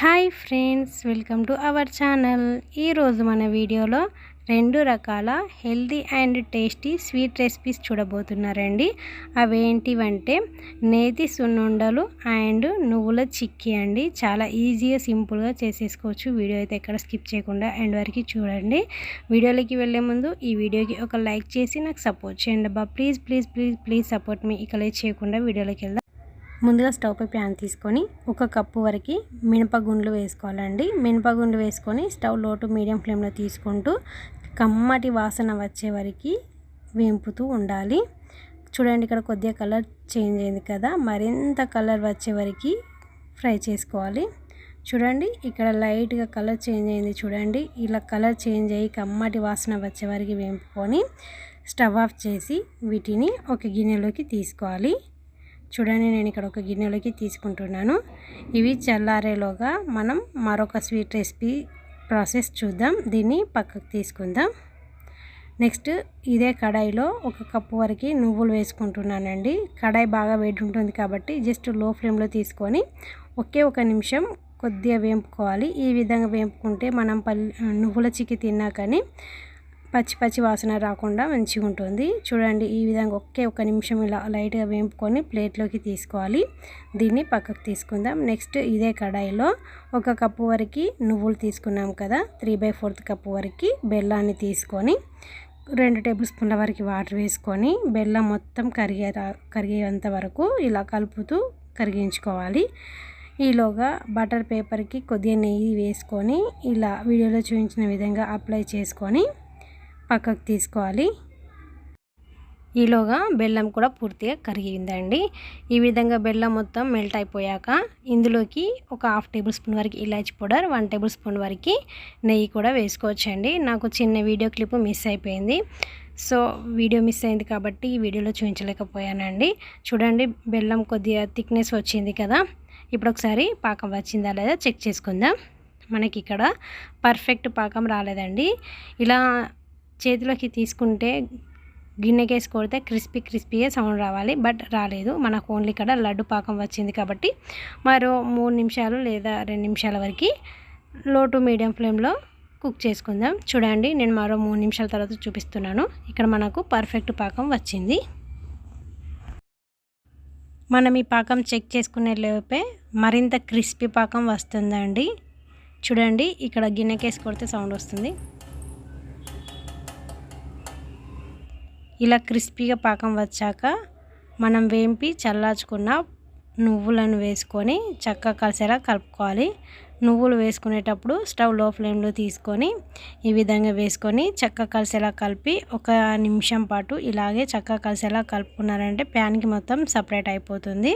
Hi friends welcome to our channel. ఈరోజు మన వీడియోలో రెండు రకాల healthy and tasty sweet recipes చూడబోతున్నారండి. అవేంటివంటే నేతి సున్నుండలు అండ్ నువ్వుల చిక్కీ అండి. చాలా ఈజీగా సింపుల్గా చేసేసుకోవచ్చు. వీడియో అయితే ఎక్కడ స్కిప్ చేయకుండా ఎండ్ వరకు చూడండి. వీడియోలోకి వెళ్ళే ముందు ఈ వీడియోకి ఒక లైక్ చేసి నాకు సపోర్ట్ చేయండి అబ్బా. Please please please please support మీ. ఇక చేయకుండా వీడియోలోకి వెళ్దాం. ముందుగా స్టవ్ పై ప్యాన్ తీసుకొని ఒక కప్పు వరకు మినపగుండ్లు వేసుకోవాలండి. మినపగుండ్లు వేసుకొని స్టవ్ లోటు మీడియం ఫ్లేమ్లో తీసుకుంటూ కమ్మటి వాసన వచ్చే వరకు వేంపుతూ ఉండాలి. చూడండి ఇక్కడ కొద్దిగా కలర్ చేంజ్ అయింది కదా మరింత కలర్ వచ్చే వరకు ఫ్రై చేసుకోవాలి. చూడండి ఇక్కడ లైట్గా కలర్ చేంజ్ అయింది చూడండి. ఇలా కలర్ చేంజ్ అయ్యి కమ్మటి వాసన వచ్చే వరకు వేంపుకొని స్టవ్ ఆఫ్ చేసి వీటిని ఒక గిన్నెలోకి తీసుకోవాలి. చూడండి నేను ఇక్కడ ఒక గిన్నెలోకి తీసుకుంటున్నాను. ఇవి చల్లారేలోగా మనం మరొక స్వీట్ రెసిపీ ప్రాసెస్ చూద్దాం. దీన్ని పక్కకు తీసుకుందాం. నెక్స్ట్ ఇదే కడాయిలో ఒక కప్పు వరకు నువ్వులు వేసుకుంటున్నానండి. కడాయి బాగా వేడి ఉంటుంది కాబట్టి జస్ట్లో ఫ్లేమ్లో తీసుకొని ఒకే ఒక నిమిషం కొద్దిగా వేంపుకోవాలి. ఈ విధంగా వేంపుకుంటే మనం పల్లి నువ్వుల చిక్కి తిన్నా కానీ పచ్చి పచ్చి వాసన రాకుండా మంచిగా ఉంటుంది. చూడండి ఈ విధంగా ఒకే ఒక నిమిషం ఇలా లైట్గా వేంపుకొని ప్లేట్లోకి తీసుకోవాలి. దీన్ని పక్కకు తీసుకుందాం. నెక్స్ట్ ఇదే కడాయిలో ఒక కప్పు వరకు నువ్వులు తీసుకున్నాం కదా త్రీ బై ఫోర్త్ కప్పు వరకు బెల్లాన్ని తీసుకొని రెండు టేబుల్ స్పూన్ల వరకు వాటర్ వేసుకొని బెల్లం మొత్తం కరిగే కరిగేంత వరకు ఇలా కలుపుతూ కరిగించుకోవాలి. ఈలోగా బటర్ పేపర్కి కొద్దిగా నెయ్యి వేసుకొని ఇలా వీడియోలో చూపించిన విధంగా అప్లై చేసుకొని పక్కకు తీసుకోవాలి. ఈలోగా బెల్లం కూడా పూర్తిగా కరిగిందండి. ఈ విధంగా బెల్లం మొత్తం మెల్ట్ అయిపోయాక ఇందులోకి ఒక హాఫ్ టేబుల్ స్పూన్ వరకు ఇలాచి పౌడర్ వన్ టేబుల్ స్పూన్ వరకు నెయ్యి కూడా వేసుకోవచ్చండి. నాకు చిన్న వీడియో క్లిప్ మిస్ అయిపోయింది. సో వీడియో మిస్ అయింది కాబట్టి ఈ వీడియోలో చూపించలేకపోయానండి. చూడండి బెల్లం కొద్దిగా థిక్నెస్ వచ్చింది కదా. ఇప్పుడు ఒకసారి పాకం వచ్చిందా లేదా చెక్ చేసుకుందాం. మనకి ఇక్కడ పర్ఫెక్ట్ పాకం రాలేదండి. ఇలా చేతిలోకి తీసుకుంటే గిన్నెకేసి కొడితే క్రిస్పీ క్రిస్పీగా సౌండ్ రావాలి బట్ రాలేదు. మనకు ఓన్లీ ఇక్కడ లడ్డు పాకం వచ్చింది కాబట్టి మరో మూడు నిమిషాలు లేదా రెండు నిమిషాల వరకు లో టు మీడియం ఫ్లేమ్లో కుక్ చేసుకుందాం. చూడండి నేను మరో మూడు నిమిషాల తర్వాత చూపిస్తున్నాను. ఇక్కడ మనకు పర్ఫెక్ట్ పాకం వచ్చింది. మనం ఈ పాకం చెక్ చేసుకునే లోపే మరింత క్రిస్పీ పాకం వస్తుందండి. చూడండి ఇక్కడ గిన్నెకేసి కొడితే సౌండ్ వస్తుంది. ఇలా క్రిస్పీగా పాకం వచ్చాక మనం వేంపి చల్లార్చుకున్న నువ్వులను వేసుకొని చక్కగా కలిసేలా కలుపుకోవాలి. నువ్వులు వేసుకునేటప్పుడు స్టవ్లో ఫ్లేమ్లో తీసుకొని ఈ విధంగా వేసుకొని చక్కగా కలిసేలా కలిపి ఒక నిమిషం పాటు ఇలాగే చక్కగా కలిసేలా కలుపుకున్నారంటే ప్యాన్కి మొత్తం సపరేట్ అయిపోతుంది.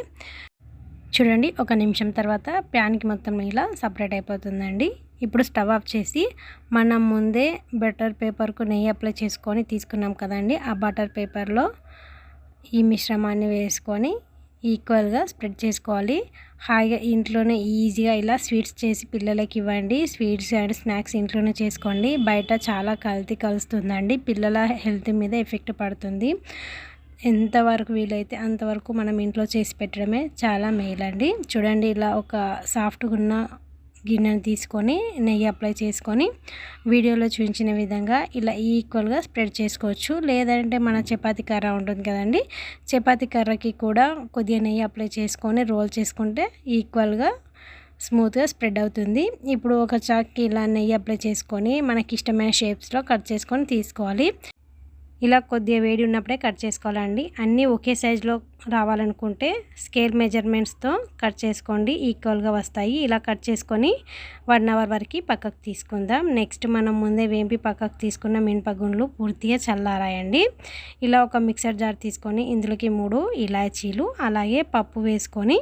చూడండి ఒక నిమిషం తర్వాత ప్యాన్కి మొత్తం ఇలా సపరేట్ అయిపోతుందండి. ఇప్పుడు స్టవ్ ఆఫ్ చేసి మనం ముందే బటర్ పేపర్కు నెయ్యి అప్లై చేసుకొని తీసుకున్నాం కదండి. ఆ బటర్ పేపర్లో ఈ మిశ్రమాన్ని వేసుకొని ఈక్వల్గా స్ప్రెడ్ చేసుకోవాలి. హాయిగా ఇంట్లోనే ఈజీగా ఇలా స్వీట్స్ చేసి పిల్లలకి ఇవ్వండి. స్వీట్స్ అండ్ స్నాక్స్ ఇంట్లోనే చేసుకోండి. బయట చాలా కల్తీ కలుస్తుందండి. పిల్లల హెల్త్ మీద ఎఫెక్ట్ పడుతుంది. ఎంతవరకు వీలైతే అంతవరకు మనం ఇంట్లో చేసి పెట్టడమే చాలా మేలండి చూడండి ఇలా ఒక సాఫ్ట్గా ఉన్న గిన్నెను తీసుకొని నెయ్యి అప్లై చేసుకొని వీడియోలో చూపించిన విధంగా ఇలా ఈక్వల్గా స్ప్రెడ్ చేసుకోవచ్చు. లేదంటే మన చపాతీ కర్ర ఉంటుంది కదండి చపాతీ కర్రకి కూడా కొద్దిగా నెయ్యి అప్లై చేసుకొని రోల్ చేసుకుంటే ఈక్వల్గా స్మూత్గా స్ప్రెడ్ అవుతుంది. ఇప్పుడు ఒక చాక్కి ఇలా నెయ్యి అప్లై చేసుకొని మనకి ఇష్టమైన షేప్స్లో కట్ చేసుకొని తీసుకోవాలి. ఇలా కొద్దిగా వేడి ఉన్నప్పుడే కట్ చేసుకోవాలండి. అన్నీ ఒకే సైజులో రావాలనుకుంటే స్కేల్ మెజర్మెంట్స్తో కట్ చేసుకోండి. ఈక్వల్గా వస్తాయి. ఇలా కట్ చేసుకొని వన్ అవర్ వరకు పక్కకు తీసుకుందాం. నెక్స్ట్ మనం ముందే వేంపి పక్కకు తీసుకున్న మినపగుండ్లు పూర్తిగా చల్లారాయండి. ఇలా ఒక మిక్సర్ జార్ తీసుకొని ఇందులోకి మూడు ఇలాచీలు అలాగే పప్పు వేసుకొని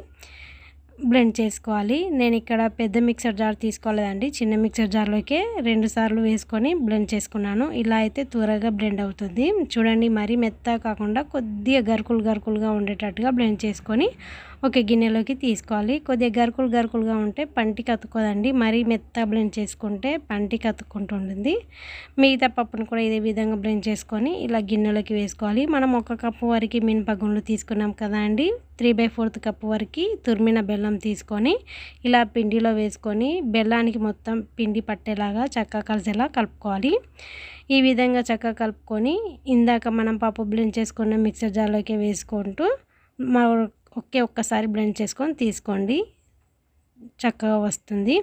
బ్లెండ్ చేసుకోవాలి. నేను ఇక్కడ పెద్ద మిక్సర్ జార్ తీసుకోలేదండి. చిన్న మిక్సర్ జార్లోకే రెండు సార్లు వేసుకొని బ్లెండ్ చేసుకున్నాను. ఇలా అయితే త్వరగా బ్లెండ్ అవుతుంది. చూడండి మరీ మెత్త కాకుండా కొద్దిగా గరుకులు గరుకులుగా ఉండేటట్టుగా బ్లెండ్ చేసుకొని ఒక గిన్నెలోకి తీసుకోవాలి. కొద్దిగా గరుకులు గరుకులుగా ఉంటే పంటికి అతుక్కోదండి. మరీ మెత్త బ్లెండ్ చేసుకుంటే పంటికి అతుక్కుంటూ ఉంటుంది. మిగతా పప్పును కూడా ఇదే విధంగా బ్లెండ్ చేసుకొని ఇలా గిన్నెలోకి వేసుకోవాలి. మనం ఒక కప్పు వరకు మినపగుండ్లు తీసుకున్నాం కదా అండి. త్రీ బై ఫోర్త్ కప్పు వరకు తురిమిన బెల్లం తీసుకొని ఇలా పిండిలో వేసుకొని బెల్లానికి మొత్తం పిండి పట్టేలాగా చక్కగా కలిసేలా కలుపుకోవాలి. ఈ విధంగా చక్కగా కలుపుకొని ఇందాక మనం పప్పు బ్లెండ్ చేసుకున్న మిక్సర్ జార్లోకి వేసుకుంటూ ఒకే ఒక్కసారి బ్లెండ్ చేసుకొని తీసుకోండి. చక్కగా వస్తుంది.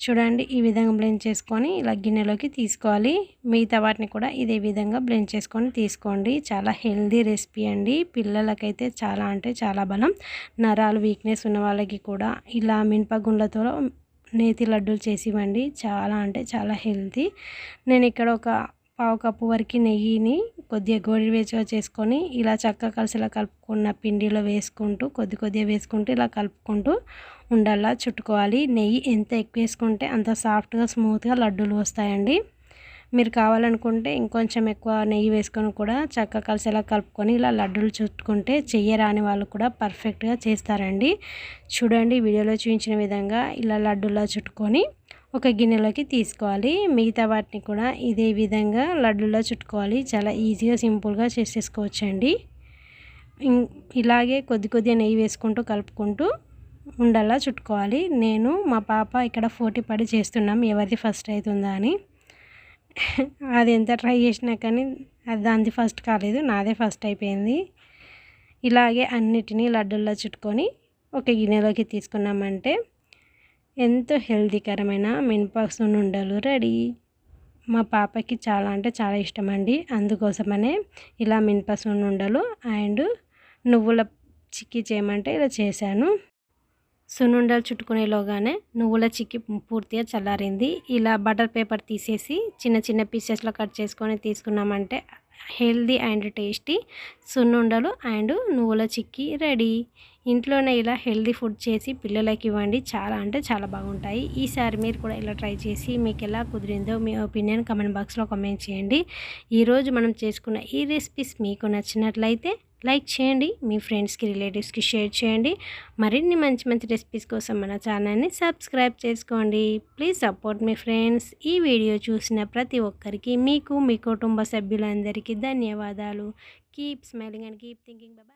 చూడండి ఈ విధంగా బ్లెండ్ చేసుకొని ఇలా గిన్నెలోకి తీసుకోవాలి. మిగతా వాటిని కూడా ఇదే విధంగా బ్లెండ్ చేసుకొని తీసుకోండి. చాలా హెల్దీ రెసిపీ అండి. పిల్లలకైతే చాలా అంటే చాలా బలం. నరాలు వీక్నెస్ ఉన్న వాళ్ళకి కూడా ఇలా మినపగుండ్లతో నేతి లడ్డూలు చేసి ఇవ్వండి చాలా అంటే చాలా హెల్తీ. నేను ఇక్కడ ఒక పావు కప్పు వరకు నెయ్యిని కొద్దిగా గోరువెచ్చగా చేసుకొని ఇలా చక్కగా కలిసిలా కలుపుకున్న పిండిలో వేసుకుంటూ కొద్ది కొద్దిగా వేసుకుంటూ ఇలా కలుపుకుంటూ ఉండల్లా చుట్టుకోవాలి. నెయ్యి ఎంత ఎక్కువ వేసుకుంటే అంత సాఫ్ట్గా స్మూత్గా లడ్డూలు వస్తాయండి. మీరు కావాలనుకుంటే ఇంకొంచెం ఎక్కువ నెయ్యి వేసుకొని కూడా చక్కగా కలిసేలా కలుపుకొని ఇలా లడ్డూలు చుట్టుకుంటే చెయ్యరాని వాళ్ళు కూడా పర్ఫెక్ట్గా చేస్తారండి. చూడండి వీడియోలో చూపించిన విధంగా ఇలా లడ్డూలా చుట్టుకొని ఒక గిన్నెలోకి తీసుకోవాలి. మిగతా వాటిని కూడా ఇదే విధంగా లడ్డులో చుట్టుకోవాలి. చాలా ఈజీగా సింపుల్గా చేసేసుకోవచ్చండి ఇలాగే కొద్ది కొద్దిగా నెయ్యి వేసుకుంటూ కలుపుకుంటూ ఉండలా చుట్టుకోవాలి. నేను మా పాప ఇక్కడ పోటీ పడి చేస్తున్నాం. ఎవరిది ఫస్ట్ అవుతుందా అని. అది ఎంత ట్రై చేసినా కానీ అది దానిది ఫస్ట్ కాలేదు. నాదే ఫస్ట్ అయిపోయింది. ఇలాగే అన్నిటినీ లడ్డుల్లో చుట్టుకొని ఒక గిన్నెలోకి తీసుకున్నామంటే ఎంతో హెల్తీకరమైన మినపసు ఉండలు రెడీ. మా పాపకి చాలా అంటే చాలా ఇష్టం అండి అందుకోసమనే ఇలా మినపసు ఉండలు అండ్ నువ్వుల చిక్కీ చేయమంటే ఇలా చేశాను. సున్నుండలు చుట్టుకునేలోగానే నువ్వుల చిక్కి పూర్తిగా చల్లారింది. ఇలా బటర్ పేపర్ తీసేసి చిన్న చిన్న పీసెస్లో కట్ చేసుకొని తీసుకున్నామంటే హెల్దీ అండ్ టేస్టీ సున్నుండలు అండ్ నువ్వుల చిక్కీ రెడీ. ఇంట్లోనే ఇలా హెల్దీ ఫుడ్ చేసి పిల్లలకి ఇవ్వండి. చాలా అంటే చాలా బాగుంటాయి. ఈసారి మీరు కూడా ఇలా ట్రై చేసి మీకు ఎలా కుదిరిందో మీ ఒపీనియన్ కమెంట్ బాక్స్లో కమెంట్ చేయండి. ఈరోజు మనం చేసుకున్న ఈ రెసిపీస్ మీకు నచ్చినట్లయితే లైక్ చేయండి మీ ఫ్రెండ్స్కి రిలేటివ్స్కి షేర్ చేయండి. మరిన్ని మంచి మంచి రెసిపీస్ కోసం మన ఛానల్ని సబ్స్క్రైబ్ చేసుకోండి. ప్లీజ్ సపోర్ట్ మీ ఫ్రెండ్స్. ఈ వీడియో చూసిన ప్రతి ఒక్కరికి మీకు మీ కుటుంబ సభ్యులందరికీ ధన్యవాదాలు. Keep smiling and keep thinking. Bye